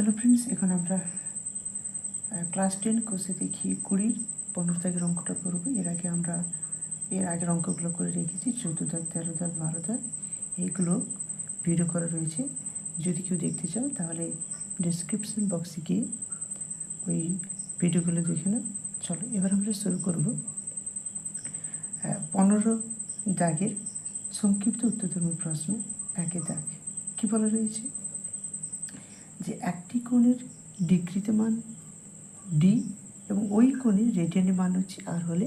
Hello friends এখন আমরা class ten কোর্সে দেখি কুড়ির, পনেরো দাগের অঙ্কটা করব এর আগে আমরা, এর আগের অঙ্কগুলো করে রেখেছি, চৌদ্দ দাগ তেরো দাগ বারো দাগ এইগুলো ভিডিও করা রয়েছে। যদি কেউ দেখতে চাও, তাহলে ডিসক্রিপশন বক্সে গিয়ে ওই ভিডিওগুলো দেখে নাও। চলো, এবার আমরা শুরু করব। পনেরো দাগের সংক্ষিপ্ত উত্তরধর্মী প্রশ্ন একে দাগ। কী বলা রয়েছে? যে একটি কোণের ডিগ্রিত মান ডি এবং ওই কোণের রেডিয়ানের মান হচ্ছে আর হলে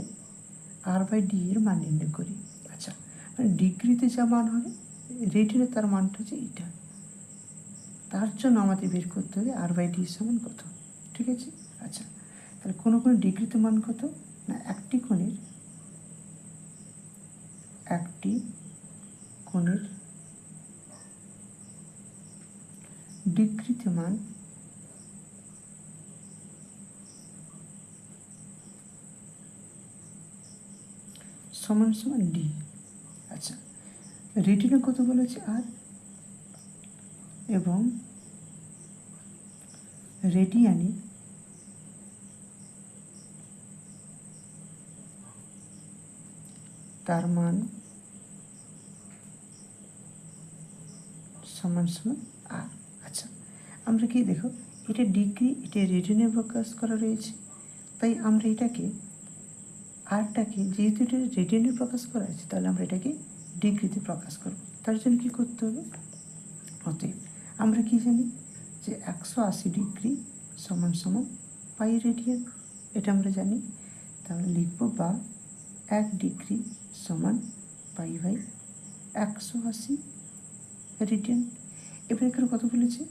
আর বাই ডি এর মান নির্ণয় করি। আচ্ছা মানে ডিগ্রিতে যা মান হবে রেডিয়ানে তার মানটা হচ্ছে এটা। তার জন্য আমাদের বের করতে হবে আর বাই ডি সমান কত, ঠিক আছে? আচ্ছা তাহলে কোনো কোনো ডিগ্রিতে মান কত? না, একটি কোণের একটি কোণের ডিগ্রিতে মান সমান সমান ডি আচ্ছা রেটিনা কত বলেছে আর? এবং রেডিয়ানে তার মান সমান সমান আর আচ্ছা আমরা কি দেখো, এটা ডিগ্রি, এটা রেডিয়ানে প্রকাশ করা রয়েছে। তাই আমরা এটাকে, আরটাকে যেহেতু এটা রেডিয়ানে প্রকাশ করা আছে তাহলে আমরা এটাকে ডিগ্রিতে প্রকাশ করব। তার জন্য কী করতে হবে? অতএব, আমরা কি জানি যে একশো আশি ডিগ্রি সমান সমান পাই রেডিয়ান। এটা আমরা জানি, তাহলে লিখব বা এক ডিগ্রি সমান পাই বাই একশো আশি রেডিয়ান। এবার এখানে কত বলেছে।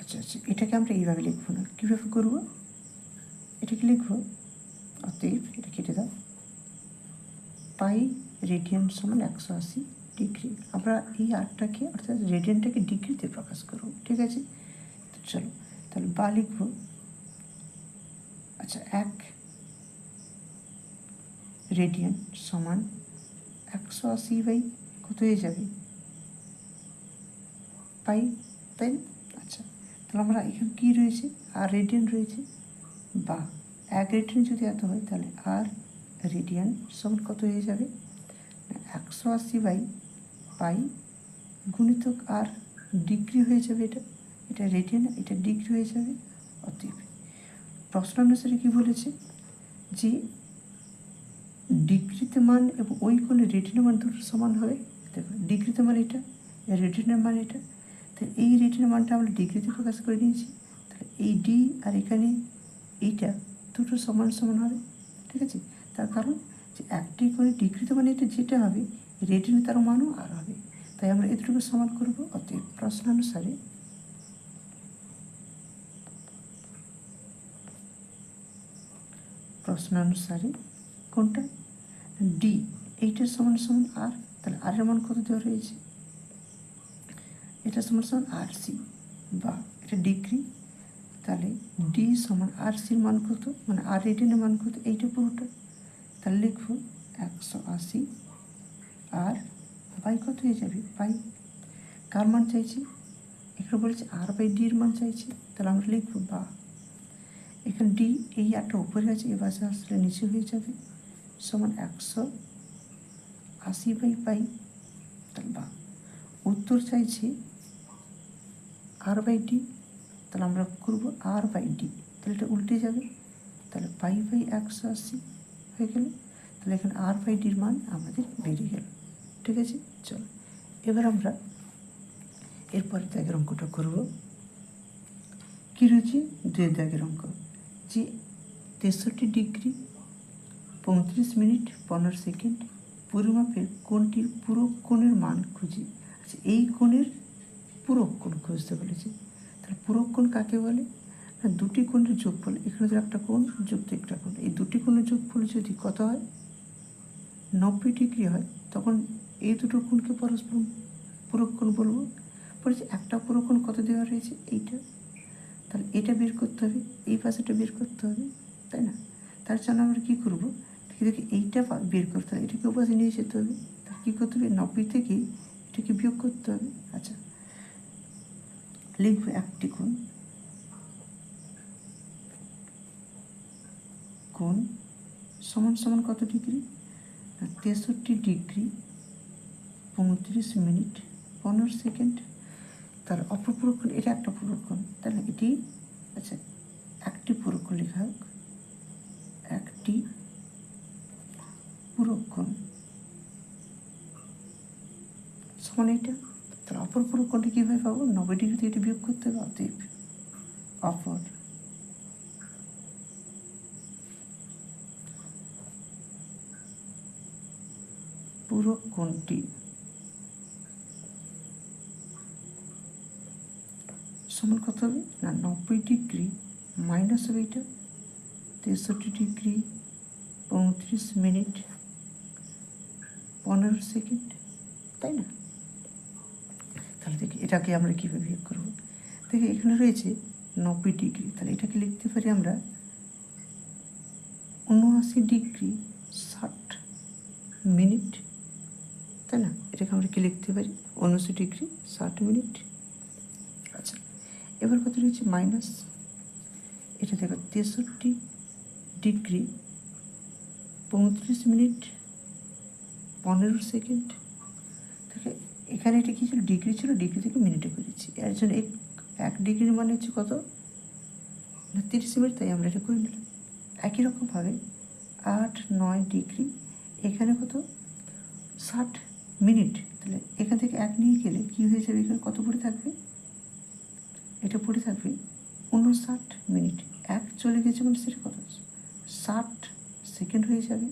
আচ্ছা আচ্ছা এটাকে আমরা এইভাবে লিখব না। কীভাবে করব? এটাকে লিখব অতএব এটা কেটে দাও। পাই রেডিয়ান সমান একশো আশি ডিগ্রি। আমরা এই আটটাকে, অর্থাৎ রেডিয়ানটাকে ডিগ্রিতে প্রকাশ করব, ঠিক আছে? তো চলো, তাহলে বা লিখব। আচ্ছা এক রেডিয়ান সমান একশো আশি বাই কত হয়ে যাবে? পাই, তাই না? আচ্ছা তাহলে আমরা এখানে কী রয়েছে? আর রেডিয়ান রয়েছে। বা, এক রেডিয়ান যদি এত হয়, তাহলে আর রেডিয়ান সমান কত হয়ে যাবে? একশো আশি বাই পাই গুণিতক আর ডিগ্রি হয়ে যাবে এটা। এটা রেডিয়ান এটা ডিগ্রি হয়ে যাবে। অতএব, প্রশ্ন অনুসারে কী বলেছে? যে ডিগ্রিতে মান এবং ওই কোণে রেটিনের মান দুটো সমান হবে দেখো, ডিগ্রিতে মান এটা রেটিনের মান এটা। তাহলে এই রেটিনের মানটা আমরা ডিগ্রিতে প্রকাশ করে নিয়েছি। তাহলে এই ডি আর এখানে এইটা দুটো সমান সমান হবে, ঠিক আছে? তার কারণ যে একটি করে ডিগ্রিতে মানে এটা যেটা হবে, রেটিনে তার মানও আর হবে। তাই আমরা এই দুটোকে সমান করব, অতএব প্রশ্নানুসারে প্রশ্নানুসারে কোনটা? ডি এইটার সমান সমান আর তাহলে আর এর মান কত দেওয়া রয়েছে? এটা সমান সমান আর সি বা এটা ডিগ্রি তাহলে ডি সমান আর সির মান কত? মানে আর রেটিনের মান কত? এইটা পুরোটা। তাহলে লিখব একশো আশি আর বাই কত হয়ে যাবে? বাই। কার মান চাইছি? এখানে বলেছে আর বাই ডির মান চাইছি। তাহলে আমরা লিখব বা। এখানে ডি এই একটা উপরে আছে, এ পাশে আসলে নিচে হয়ে যাবে। সমান একশো আশি বাই পাই, তাহলে বা। উত্তর চাইছি আর বাই ডি, তাহলে আমরা করব আর বাই ডি। তাহলে এটা উল্টে যাবে। তাহলে পাই বাই একশো আশি হয়ে গেল। তাহলে এখানে আর বাই ডির মান আমাদের বেরিয়ে গেল। ঠিক আছে? চলো। এবার আমরা এরপরে দাগের অঙ্কটা করব। কী রয়েছে? দুই দাগের অঙ্ক। যে তেষট্টি ডিগ্রি পঁয়ত্রিশ মিনিট, পনেরো সেকেন্ড। পরিমাপের কোণটির পুরো কোণের মান খুঁজি? আচ্ছা এই কোণের পুরো কোণ খুঁজতে বলেছে। তাহলে পুরো কোণ কাকে বলে? না, দুটি কোণের যোগফল। এখানে যদি একটা কোণ, যুক্ত একটা কোণ। এই দুটি কোণের যোগফল যদি কত হয়? নব্বই ডিগ্রি হয়, তখন এই দুটো কোণকে পরস্পর পুরক্ষণ বলব। বলেছে, একটা পুরক্ষণ কত দেওয়া রয়েছে? এইটা। তাহলে এটা বের করতে হবে, এই পাশেটা বের করতে হবে, তাই না? তার জন্য আমরা কী করব? দেখি এইটা বের করতে হবে। এটাকে ওপাশে নিয়ে যেতে হবে। তাহলে কী করতে হবে? নব্বই থেকে এটাকে বিয়োগ করতে হবে। আচ্ছা। লিখব একটি কোণ। কোণ সমান সমান কত ডিগ্রি? তেষট্টি ডিগ্রি পঁয়ত্রিশ মিনিট পনেরো সেকেন্ড। তার অপর পুরক্ষণ এটা একটা পুরক্ষণ তাহলে এটি আচ্ছা একটি পুরক্ষণ লেখা হোক। একটি পুরক্ষণ। সমান এটা তাহলে অপর পুরক্ষণটা কীভাবে পাবো? নব্বই ডিগ্রি থেকে এটা বিয়োগ করতে হবে, অতএব অপর। পুরো কোণটি সমান কত হবে? না, নব্বই ডিগ্রি মাইনাস হবে এটা, তেষট্টি ডিগ্রি পঁয়ত্রিশ মিনিট। পনেরো সেকেন্ড তাই না? তাহলে দেখি এটাকে আমরা কীভাবে বিয়োগ করব? দেখি, এখানে রয়েছে নব্বই ডিগ্রি তাহলে এটাকে লিখতে পারি আমরা উনআশি ডিগ্রি ষাট মিনিট তাই না? এটাকে আমরা কি লিখতে পারি? উনআশি ডিগ্রি ষাট মিনিট আচ্ছা এবার কত রয়েছে? মাইনাস এটা দেখো, তেষট্টি ডিগ্রি পঁয়ত্রিশ মিনিট পনেরো সেকেন্ড। তাহলে এখানে এটা কী ছিল? ডিগ্রি ছিল, ডিগ্রি থেকে মিনিটে করেছি। এর জন্য এক এক ডিগ্রি মানে হচ্ছে কত? না, তিরিশ মিনিট, তাই আমরা এটা করে নিলাম। একই রকমভাবে আট, নয় ডিগ্রি, এখানে কত? ষাট মিনিট। তাহলে এখান থেকে এক নিয়ে গেলে কী হয়ে যাবে? এখানে কত পড়ে থাকবে? এটা পড়ে থাকবে উনষাট মিনিট। এক চলে গেছে মানে সেটা কত? ষাট সেকেন্ড হয়ে যাবে।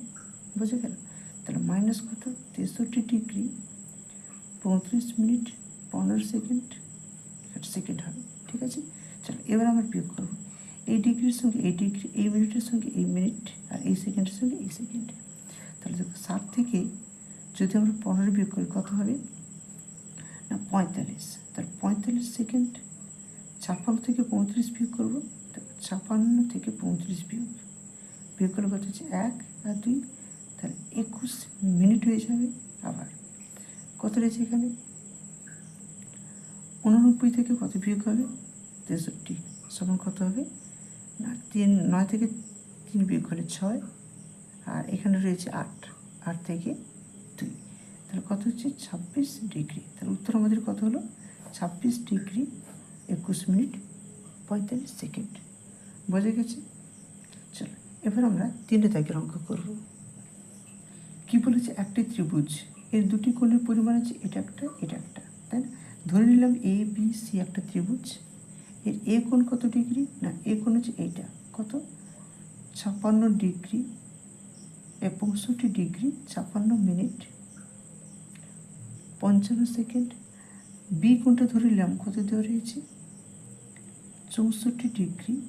বুঝে গেল? তাহলে মাইনাস কত? তেষট্টি ডিগ্রি পঁয়ত্রিশ মিনিট পনেরো সেকেন্ড সেকেন্ড হবে, ঠিক আছে? চলো, এবার আমরা বিয়োগ করব। এই ডিগ্রির সঙ্গে, এই ডিগ্রি এই মিনিটের সঙ্গে, এই মিনিট আর এই সেকেন্ডের সঙ্গে, এই সেকেন্ড তাহলে দেখো, ষাট থেকে যদি আমরা পনেরো বিয়োগ করি, কত হবে? না, পঁয়তাল্লিশ। তাহলে পঁয়তাল্লিশ সেকেন্ড ছাপ্পান্ন থেকে পঁয়ত্রিশ বিয়োগ করব। ছাপ্পান্ন থেকে পঁয়ত্রিশ বিয়োগ। বিয়োগ করলে কত হচ্ছে এক আর দুই। একুশ মিনিট হয়ে যাবে আবার। কত রয়েছে এখানে? উননব্বই থেকে কত বিয়োগ হবে? তেষট্টি। সমান কত হবে? না, তিন, নয় থেকে তিন বিয়োগ হলে ছয়, আর এখানে রয়েছে আট আট থেকে দুই। তাহলে কত হচ্ছে? ছাব্বিশ ডিগ্রি। তাহলে উত্তর আমাদের কত হলো? ছাব্বিশ ডিগ্রি একুশ মিনিট পঁয়তাল্লিশ সেকেন্ড। বোঝা গেছে? চলো, এবার আমরা তিনটে দাগের অঙ্ক করব। কি বলেছে? একটি ত্রিভুজ। এর দুটি কোণের পরিমাণ আছে এটা একটা এটা একটা, তাই না? ধরে নিলাম এ বি সি একটা ত্রিভুজ। এর এ কোণ কত ডিগ্রি? না এ কোণ হচ্ছে এইটা। কত? ছাপ্পান্ন ডিগ্রি। পঁয়ষট্টি ডিগ্রি ছাপ্পান্ন মিনিট। পঞ্চান্ন সেকেন্ড। বি কোণটা ধরে নিলাম কত দেওয়া রয়েছে? চৌষট্টি ডিগ্রি।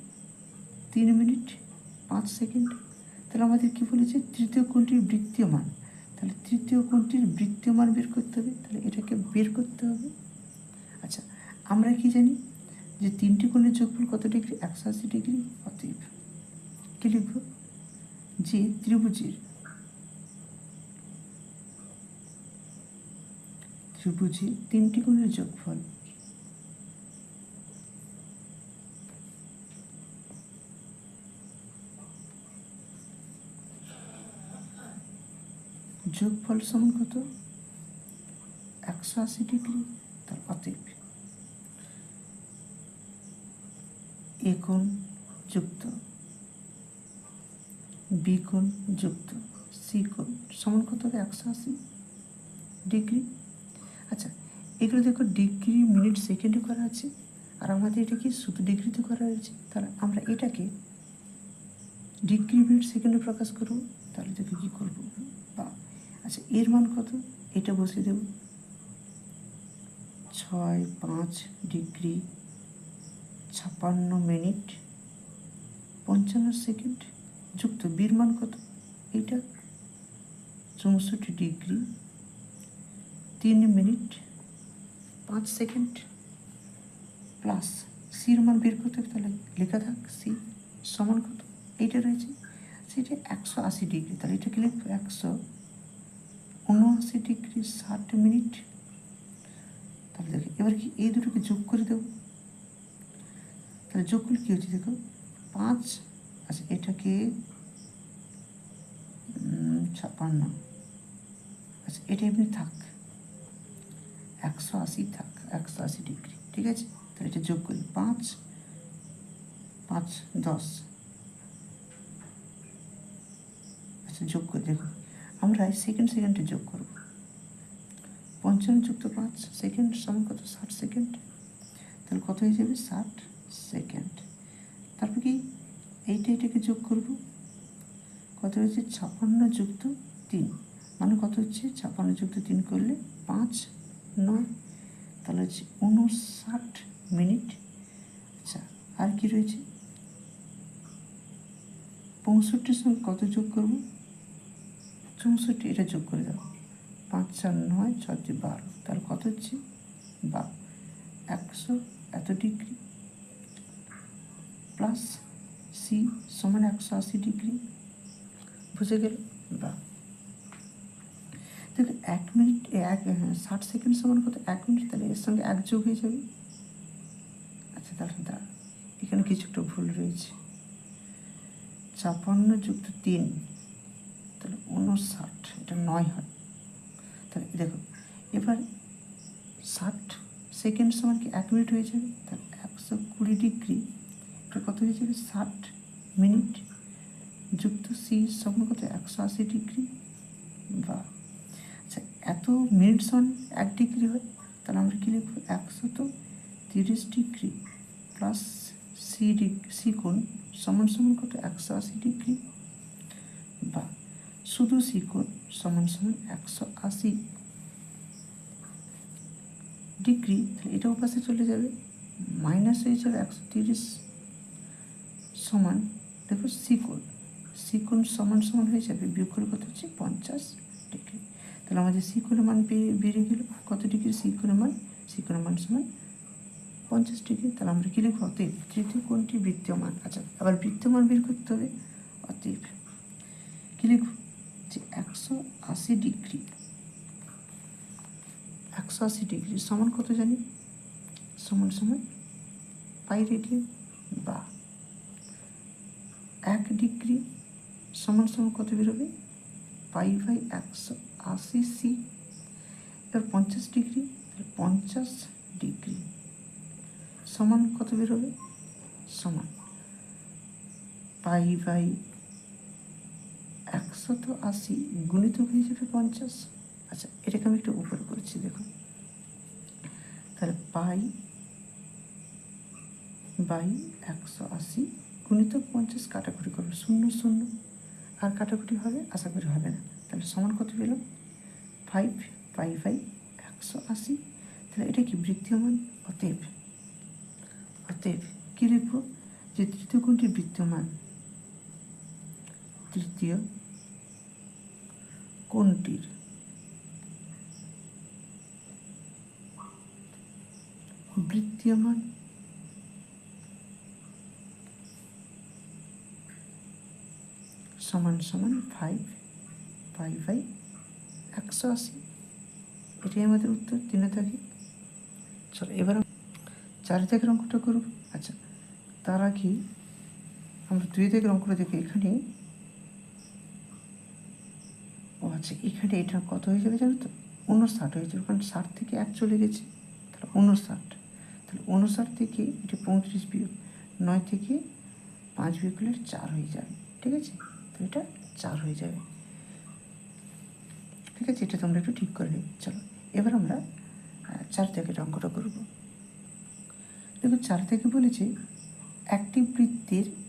তিন মিনিট, পাঁচ সেকেন্ড। তাহলে আমাদের কী বলেছে? তৃতীয় কোণটির বৃত্তীয় মান তাহলে তৃতীয় কোণটির বৃত্তীয় মান বের করতে হবে। তাহলে এটাকে বের করতে হবে। আচ্ছা আমরা কি জানি? যে তিনটি কোণের যোগফল কত ডিগ্রি? একশো আশি ডিগ্রি। অতএব কী লিখব? যে ত্রিভুজের ত্রিভুজে তিনটি কোণের যোগফল যোগফল সমান কত? একশো আশি ডিগ্রি, তার অতএব এ কোণ যুক্ত। কোণ যুক্ত। সি কোণ সমান কত হবে? একশো আশি ডিগ্রি। আচ্ছা এগুলো দেখো ডিগ্রি মিনিট সেকেন্ডে করা আছে, আর আমাদের এটা কি শুধু ডিগ্রিতে করা হয়েছে, তাহলে আমরা এটাকে ডিগ্রি মিনিট সেকেন্ডে প্রকাশ করব, তাহলে দেখো কী করব? বা আচ্ছা এর মান কত? এটা বসিয়ে দেব। ছয় পাঁচ ডিগ্রি ছাপ্পান্ন মিনিট পঞ্চান্ন সেকেন্ড যুক্ত বীর মান কত? এটা চৌষট্টি ডিগ্রি তিন মিনিট পাঁচ সেকেন্ড প্লাস সির মান বের করতে হবে তাহলে লেখা থাক, সি সমান কত? এইটা রয়েছে। সেটা একশো আশি ডিগ্রি, তাহলে এটাকে লিখব একশো উনআশি ডিগ্রি ষাট মিনিট। তাহলে এবার কি এই দুটোকে যোগ করে দেবো? তাহলে যোগ করলে কী হচ্ছে দেখো? পাঁচ আচ্ছা এটাকে ছাপ্পান্ন। আচ্ছা এটা এমনি থাক। একশো আশি থাক, একশো আশি ডিগ্রি, ঠিক আছে? তাহলে এটা যোগ করি পাঁচ পাঁচ, দশ। আচ্ছা যোগ করি দেখো। আমরা সেকেন্ড সেকেন্ডে যোগ করব। পঞ্চান্ন যুক্ত পাঁচ সেকেন্ড সমান কত? ষাট সেকেন্ড তাহলে কত হয়ে যাবে? ষাট সেকেন্ড তারপর কি? এইটা এটাকে যোগ করব। কত হয়েছে? ছাপান্ন যুক্ত তিন। মানে কত হচ্ছে? ছাপ্পান্ন যুক্ত তিন করলে পাঁচ, নয়। তাহলে হচ্ছে উনষাট মিনিট। আচ্ছা আর কি রয়েছে? পঁয়ষট্টির সঙ্গে কত যোগ করব? চৌষট্টি এটা যোগ করে দাও। পাঁচ চার নয় ছয় দুই বারো। তাহলে কত হচ্ছে? বা একশো এত ডিগ্রি? প্লাস সি সমান একশো আশি ডিগ্রি? বুঝে গেল? বা দেখো এক মিনিট এক হ্যাঁ, ষাট সেকেন্ড সমান কত? এক মিনিট তাহলে এর সঙ্গে এক যোগ হয়ে যাবে। আচ্ছা তাহলে দাঁড়া এখানে কিছু একটা ভুল রয়েছে। ছাপান্ন যুক্ত তিন। তাহলে উনষাট, এটা নয় হয় তাহলে দেখো, এবার ষাট সেকেন্ড সমান কি এক মিনিট হয়ে যাবে? তাহলে একশো কুড়ি ডিগ্রি এটা কত হয়ে যাবে? ষাট মিনিট যুক্ত সি সমান কত? একশো আশি ডিগ্রি বা আচ্ছা এত মিনিট সমান এক ডিগ্রি হয়, তাহলে আমরা কী লিখব? একশত তিরিশ degree plus C degree C কোণ সমান সমান কত? একশো আশি ডিগ্রি শুধু কোণ সমান সমান একশো আশি ডিগ্রি, তাহলে এটাও পাশে চলে যাবে। মাইনাস হয়ে যাবে একশো তিরিশ সমান, দেখো সিকোণ সিকোণ সমান সমান হয়ে যাবে বিয়োগ কত হচ্ছে পঞ্চাশ ডিগ্রি। তাহলে আমাদের সিকোণের মান বেড়ে- গেল। কত ডিগ্রি সিকোণের মান? সিকোণের মান সমান পঞ্চাশ ডিগ্রি। তাহলে আমরা কী লিখব? অতএব তৃতীয় কোণটি বৃত্তীয়মান আচ্ছা আবার বৃত্তীয় মান বের করতে হবে। অতএব কী লিখব? যে একশো আশি ডিগ্রি। একশো আশি ডিগ্রি। সমান কত জানি? সমান সমান পাই রেডিয়ান বা এক ডিগ্রি। সমান সমান কত বেরোবে? পাই বাই একশো আশি সি এবার পঞ্চাশ ডিগ্রি। পঞ্চাশ ডিগ্রি। সমান কত বেরোবে? সমান। পাই বাই একশত আশি গুণিত হয়ে যাবে পঞ্চাশ। আচ্ছা এটাকে আমি একটু উপরে করেছি, দেখুন। তাহলে পাই বাই একশো আশি গুণিত পঞ্চাশ কাটাকুটি করবে শূন্য শূন্য। আর কাটাকুটি হবে, আশা করি হবে না। তাহলে সমান কত পেলাম ফাইভ পাই বাই একশো আশি। তাহলে এটা কি বৃত্তীয়মান অতএব অতএব কী লিখব? যে তৃতীয় কোণটি বৃত্তীয়মান তৃতীয় কোণটির বৃত্তীয়মান সমান সমান ফাইভ ফাইভ বাই একশো আশি। এটাই আমাদের উত্তর, তিনে থাকি চলো, এবার চার থেকে অঙ্কটা করব। আচ্ছা তার আগে আমরা দুই থেকে অঙ্কটা দেখি। এখানে আচ্ছা এখানে এটা কত হয়ে যাবে জানো তো? উনষাট হয়ে যাবে কারণ ষাট থেকে এক চলে গেছে। তাহলে উনষাট তাহলে উনষাট থেকে এটা পঁয়ত্রিশ বিয়োগ নয় থেকে পাঁচ বিয়োগ করলে চার হয়ে যাবে। ঠিক আছে? তো এটা চার হয়ে যাবে। ঠিক আছে? এটা তোমরা একটু ঠিক করে নেবে চলো। এবার আমরা চার থেকে অঙ্কটা করব। দেখো, চার থেকে বলেছে, একটি বৃত্তের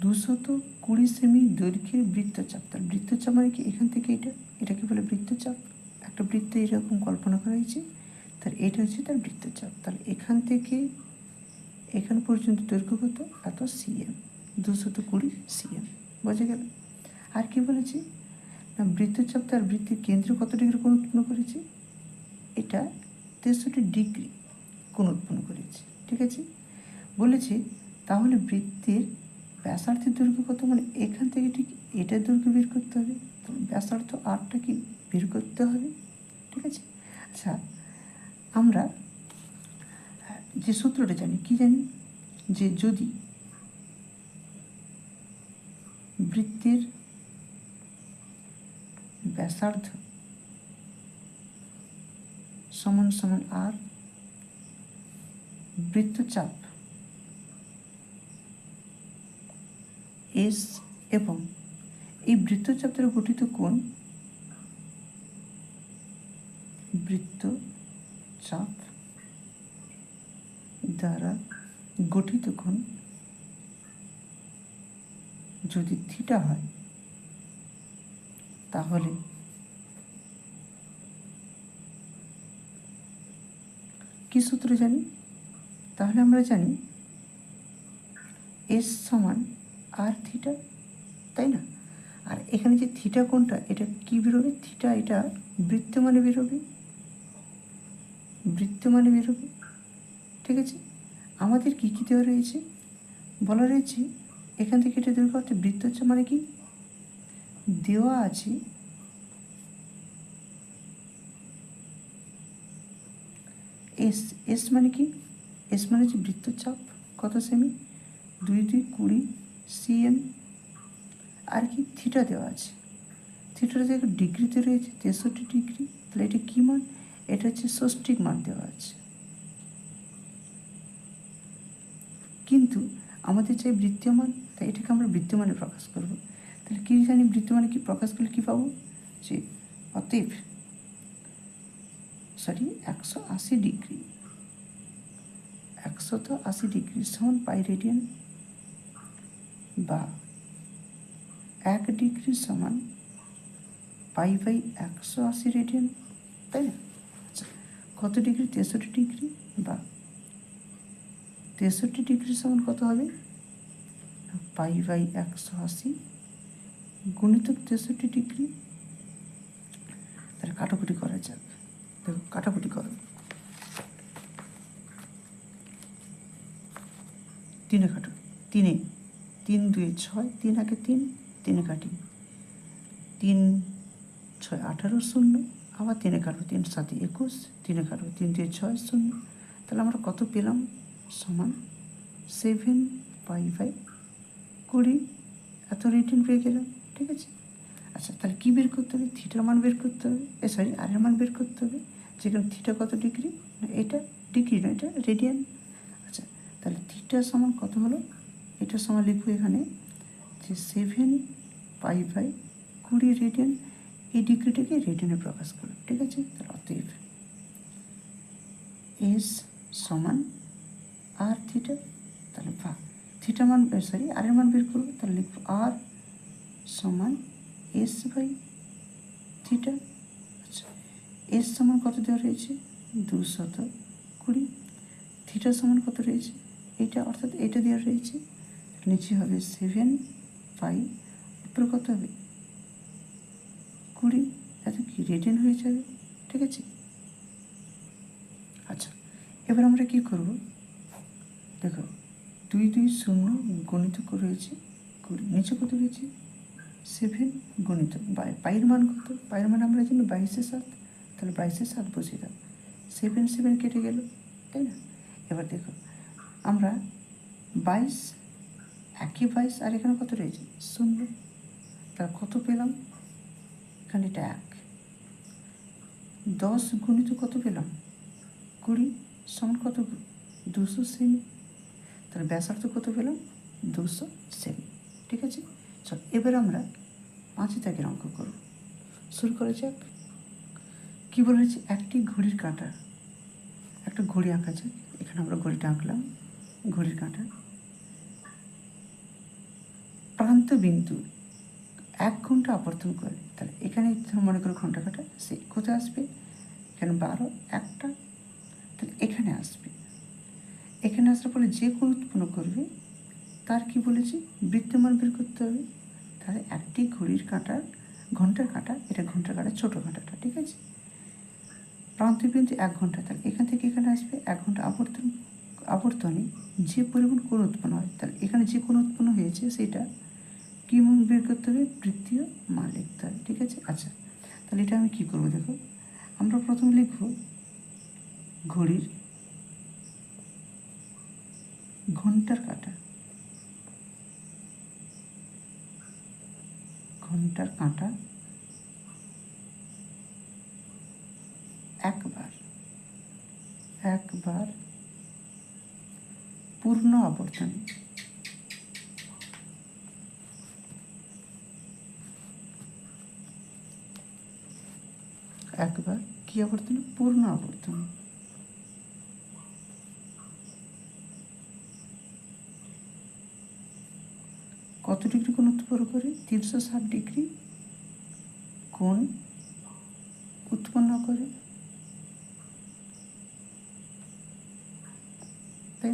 দুশত কুড়ি সেমি দৈর্ঘ্যের বৃত্তচাপ। তার বৃত্তচাপ মানে কি? এখান থেকে এটা। এটাকে বলে বৃত্তচাপ। একটা বৃত্ত এরকম কল্পনা করা হয়েছে। তার এটা হচ্ছে তার বৃত্তচাপ। তাহলে এখান থেকে এখান পর্যন্ত দৈর্ঘ্য কত? এত সিএম দুশত কুড়ি সিএম বোঝা গেল? আর কি বলেছি? না, বৃত্তচাপ তার বৃত্তির কেন্দ্র কত ডিগ্রি কোণ উৎপন্ন করেছে? এটা তেষট্টি ডিগ্রি কোণ উৎপন্ন করেছে। ঠিক আছে? বলেছে তাহলে বৃত্তের ব্যাসার্থের দৈর্ঘ্য কত? মানে এখান থেকে ঠিক এটার দৈর্ঘ্য বের করতে হবে। ব্যাসার্থ আরটা কি বের করতে হবে? ঠিক আছে? আচ্ছা আমরা, যে সূত্রটা জানি, কি জানি? যে যদি বৃত্তের ব্যাসার্ধ সমান সমান আর বৃত্তচাপ এস এবং এই বৃত্তচাপ দ্বারা গঠিত কোণ বৃত্তচাপ দ্বারা গঠিত কোণ। যদি থিটা হয়, তাহলে কি সূত্র জানি? তাহলে আমরা জানি এস সমান আর থিটা তাই না? আর এখানে যে থিটা কোনটা এটা কি বেরোবে? থিটা এটা বৃত্ত মানে বেরোবে। বৃত্ত মানে বেরোবে। ঠিক আছে? আমাদের কী কী দেওয়া রয়েছে? বলা রয়েছে, এখান থেকে এটা দূর করতে বৃত্ত হচ্ছে মানে কি? দেওয়া আছে এস এস মানে কি? এস মানে হচ্ছে বৃত্তচাপ। কত সেমি দুই দুই, কুড়ি সিএম আর কি থিটা দেওয়া আছে। থিটাটা দেখো ডিগ্রিতে রয়েছে, তেষট্টি ডিগ্রি তাহলে এটা কী মান? এটা হচ্ছে ষষ্ঠিক মান দেওয়া আছে। কিন্তু আমাদের চাই বৃত্তীয়মান তাই এটাকে আমরা বৃত্তমানে প্রকাশ করব। তাহলে কী জানি বৃত্তমানে কি প্রকাশ করলে কী পাবো? যে অতএব সরি একশো আশি ডিগ্রি। একশত আশি ডিগ্রি সমান পাই রেডিয়ান। বা এক ডিগ্রি সমান পাই বাই একশো আশি রেডিয়ান, তাই না? আচ্ছা কত ডিগ্রি? তেষট্টি ডিগ্রি বা তেষট্টি ডিগ্রি সমান কত হবে? পাই বাই একশো আশি গুণিতক তেষট্টি ডিগ্রি। তাহলে কাটাকুটি করা যাক। দেখো, কাটাকুটি করো। তিনে কাটো। তিনে। তিন দুয়ে ছয়, তিন একে তিন, তিনে কাটি তিন। ছয়, আঠারো, শূন্য, আবার তিনে কাটো তিন, সাতে, একুশ, তিনে কাটো তিন দুয়ে ছয়, শূন্য। তাহলে আমরা কত পেলাম? সমান সেভেন পাই বাই কুড়ি। এত রিটার্ন পেয়ে গেলাম, ঠিক আছে? আচ্ছা তাহলে কী বের করতে হবে? থিটার মান বের করতে হবে। এ সরি আরের মান বের করতে হবে। যেখানে থিটা কত ডিগ্রি না, এটা ডিগ্রি না, এটা রেডিয়ান আচ্ছা তাহলে থিটা সমান কত হলো? এটা সমান লিখব এখানে, যে সেভেন পাই বাই কুড়ি রেডিয়ান এই ডিগ্রিটাকে রেডিয়ানে প্রকাশ করো ঠিক আছে? তাহলে অতএব এস সমান আর থিটা তাহলে বা থিটা মান সরি আর এর মান বের করব, তাহলে লিখব আর সমান এস বাই থিটা আচ্ছা এস সমান কত দেওয়া রয়েছে? দুশত কুড়ি থিটা সমান কত রয়েছে? এটা অর্থাৎ এটা দেওয়া রয়েছে নিচে হবে সেভেন পাই উপরে কত হবে? কুড়ি এত কি রেডিয়ান হয়ে যাবে, ঠিক আছে? আচ্ছা এবার আমরা কি করব? দেখো, দুই দুই, শূন্য গণিত রয়েছে, কুড়ি, নিচে কত রয়েছে? সেভেন গণিত, বাই পায়ের মান কত? পায়ের মান আমরা জানি বাইশে সাত, তাহলে বাইশে সাত বসিয়ে দাও। সেভেন সেভেন কেটে গেল, তাই না? এবার দেখো, আমরা বাইশ একই বাইশ আর এখানে কত রয়েছে? শূন্য। তাহলে কত পেলাম? এখানে এটা এক। দশ গুণিত কত পেলাম? কুড়ি। সমান কত? দুশো সেমি। তাহলে ব্যাসার্থ কত পেলাম? দুশো সেমি। ঠিক আছে? চল, এবার আমরা পাঁচে দাগের অঙ্ক করব। শুরু করা যাক। কী বলেছি একটি ঘড়ির কাঁটা। একটা ঘড়ি আঁকা যাক। এখানে আমরা ঘড়িটা আঁকলাম। ঘড়ির কাঁটা। প্রান্ত বিন্দু এক ঘণ্টা আবর্তন করে, তাহলে এখানে মনে করো ঘণ্টা কাটা, সে কোথায় আসবে? এখানে বারো, একটা, তাহলে এখানে আসবে। এখানে আসার পরে যে কোন উৎপন্ন করবে, তার কি বলেছি? বৃত্তমান বের করতে হবে। তাহলে একটি ঘড়ির কাঁটার ঘণ্টার কাঁটা, এটা ঘণ্টার কাঁটা, ছোটো কাঁটাটা ঠিক আছে? প্রান্ত বিন্দু এক ঘণ্টা, তাহলে এখান থেকে এখানে আসবে, এক ঘণ্টা আবর্তন আবর্তনে যে পরিমাণ কোন উৎপন্ন হয়, তাহলে এখানে যে কোন উৎপন্ন হয়েছে, সেটা কী মান বের করতে হবে? বৃত্তীয় মান লিখতে হবে ঠিক আছে? আচ্ছা তাহলে এটা আমি কী করব দেখো? আমরা প্রথমে লিখব ঘড়ির ঘণ্টার কাঁটা। ঘণ্টার কাঁটা একবার একবার পূর্ণ আবর্তনে। একবার কি আবর্তন? পূর্ণ আবর্তন। কত ডিগ্রি কোণ উৎপন্ন করে? তিনশো ষাট ডিগ্রি কোণ উৎপন্ন করে। তাই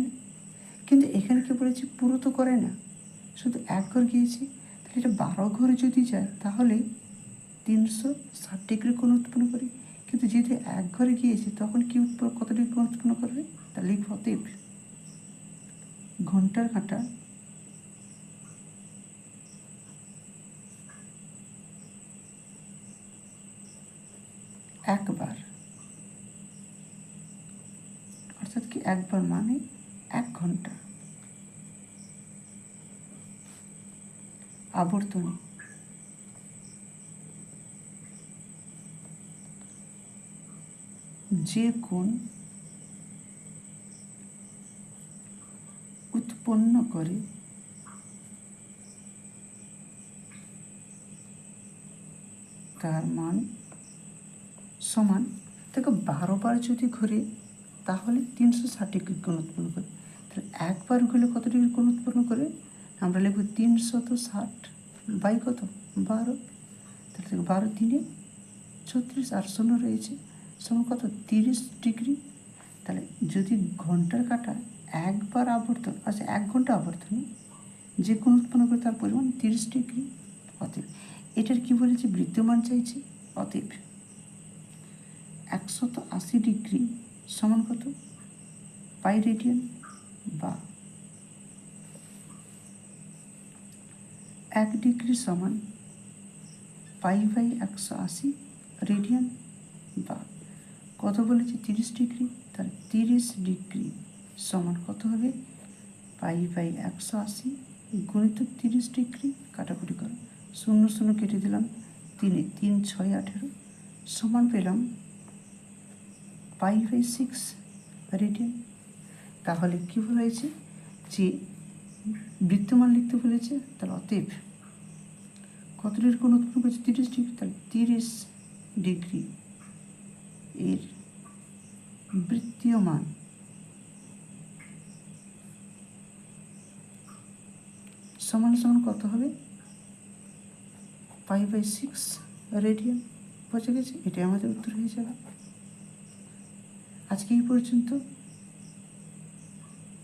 কিন্তু এখানে কি বলেছি? পুরো তো করে না। শুধু এক ঘর গিয়েছি। তাহলে এটা বারো ঘরে যদি যায়, তাহলে তিনশো ষাট ডিগ্রি কোণ উৎপন্ন করে। কিন্তু যেহেতু এক ঘরে গিয়েছে, তখন কি উৎপন্ন কত ডিগ্রি কোণ উৎপন্ন করবে? তা লিখব অতএব ঘণ্টার কাঁটা একবার। অর্থাৎ কি একবার মানে এক ঘণ্টা। আবর্তনে। যে কোণ উৎপন্ন করে। তার মান সমান। দেখো, বারো বার যদি ঘুরে, তাহলে তিনশো ষাট ডিগ্রি কোণ উৎপন্ন করে। তাহলে একবার ঘুরলে কত ডিগ্রি কোণ উৎপন্ন করে? আমরা লিখব তিনশত ষাট বাই কত? বারো। তাহলে বারো তিনে ছত্রিশ আর শূন্য রয়েছে। সমান কত? তিরিশ ডিগ্রি? তাহলে যদি ঘণ্টার কাটা একবার আবর্তন আচ্ছা এক ঘণ্টা আবর্তনে, যে কোনো উৎপন্ন করে তার পরিমাণ তিরিশ ডিগ্রি। অতএব এটার কি বলেছে? বৃত্তমান চাইছে। অতএব একশত আশি ডিগ্রি সমান কত? পাই রেডিয়ান বা এক ডিগ্রি সমান পাই বাই একশো আশি রেডিয়ান বা কত বলেছি? তিরিশ ডিগ্রি? তাহলে তিরিশ ডিগ্রি সমান কত হবে? পাই বাই একশো আশি। গণিত তিরিশ ডিগ্রি কাটাকুটি করো। শূন্য শূন্য কেটে দিলাম। তিনে তিন ছয় আঠেরো। সমান পেলাম পাই বাই সিক্স রেডিয়ান। তাহলে কী বলেছে? যে বৃত্তমান লিখতে বলেছে, তাহলে অতএব কত ডিগ্রি? কোণ উৎপন্ন করেছে? তিরিশ ডিগ্রি। তাহলে তিরিশ ডিগ্রি এর বৃত্তীয় মান সমান সমান কত হবে? পাই বাই সিক্স রেডিয়ান বোঝা গেছে? এটাই আমাদের উত্তর হয়ে যাবে। আজকে এই পর্যন্ত।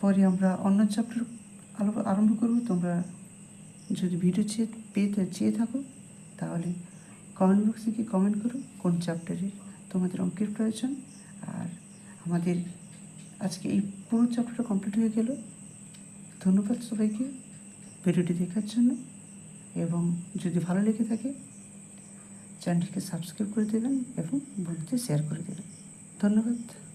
পরে আমরা অন্য চ্যাপ্টার আরম্ভ করব। তোমরা যদি ভিডিও চেয়ে পেতে চেয়ে থাকো, তাহলে কমেন্ট বক্সে গিয়ে কমেন্ট করো কোন চ্যাপ্টারের তোমাদের অঙ্কের প্রয়োজন। আর আমাদের আজকে এই পুরো চ্যাপ্টারটা কমপ্লিট হয়ে গেল। ধন্যবাদ সবাইকে ভিডিওটি দেখার জন্য। এবং যদি ভালো লেগে থাকে চ্যানেলটিকে সাবস্ক্রাইব করে দেবেন এবং বন্ধুদের শেয়ার করে দেবেন। ধন্যবাদ।